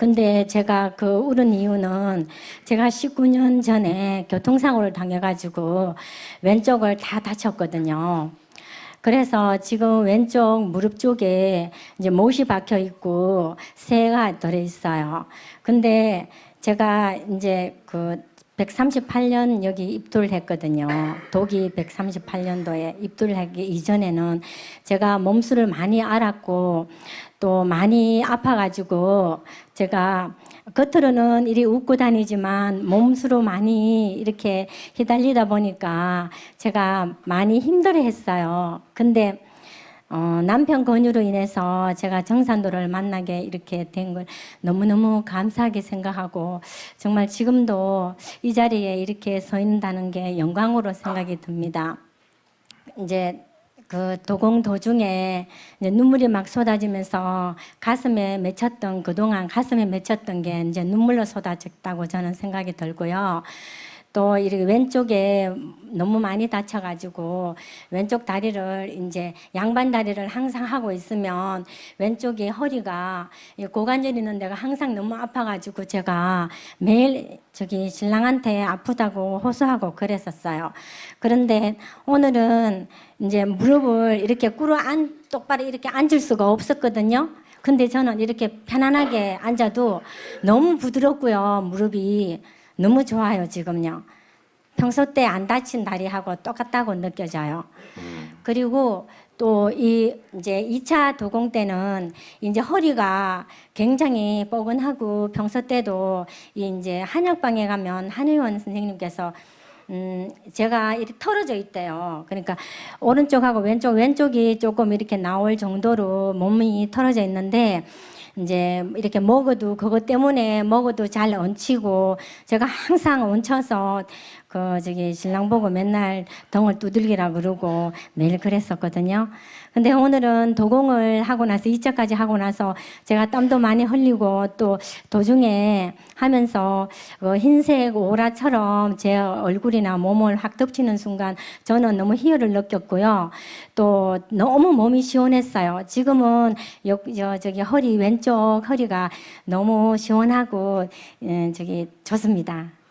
근데 제가 그 울은 이유는 제가 19년 전에 교통사고를 당해가지고 왼쪽을 다 다쳤거든요. 그래서 지금 왼쪽 무릎 쪽에 이제 못이 박혀 있고 새가 들어 있어요. 근데 제가 이제 그 138년 여기 입도를 했거든요. 독이 138년도에 입도를 하기 이전에는 제가 몸수를 많이 알았고 또 많이 아파가지고 제가 겉으로는 이리 웃고 다니지만 몸수로 많이 이렇게 휘달리다 보니까 제가 많이 힘들어 했어요. 근데 어, 남편 권유로 인해서 제가 정산도를 만나게 이렇게 된 걸 너무너무 감사하게 생각하고 정말 지금도 이 자리에 이렇게 서 있다는 게 영광으로 생각이 듭니다. 이제 그 도공 도중에 눈물이 막 쏟아지면서 가슴에 맺혔던 그동안 가슴에 맺혔던 게 이제 눈물로 쏟아졌다고 저는 생각이 들고요. 또 이렇게 왼쪽에 너무 많이 다쳐가지고 왼쪽 다리를 이제 양반 다리를 항상 하고 있으면 왼쪽에 허리가 이 고관절 있는 데가 항상 너무 아파가지고 제가 매일 저기 신랑한테 아프다고 호소하고 그랬었어요. 그런데 오늘은 이제 무릎을 이렇게 꿇어 안 똑바로 이렇게 앉을 수가 없었거든요. 근데 저는 이렇게 편안하게 앉아도 너무 부드럽고요 무릎이 너무 좋아요 지금요. 평소 때 안 다친 다리하고 똑같다고 느껴져요. 그리고 또 이 이제 2차 도공 때는 이제 허리가 굉장히 뻐근하고 평소 때도 이 이제 한약방에 가면 한의원 선생님께서 음, 제가 이렇게 털어져 있대요. 그러니까 오른쪽하고 왼쪽, 왼쪽이 조금 이렇게 나올 정도로 몸이 털어져 있는데 이제 이렇게 먹어도 그것 때문에 먹어도 잘 얹히고 제가 항상 얹혀서 그 저기 신랑 보고 맨날 덩을 두들기라 그러고 매일 그랬었거든요. 근데 오늘은 도공을 하고 나서 2차까지 하고 나서 제가 땀도 많이 흘리고 또 도중에 하면서 그 흰색 오라처럼 제 얼굴이나 몸을 확 덮치는 순간 저는 너무 희열을 느꼈고요. 또 너무 몸이 시원했어요. 지금은 여, 저, 저기 허리 왼쪽 허리가 너무 시원하고 예, 저기 좋습니다.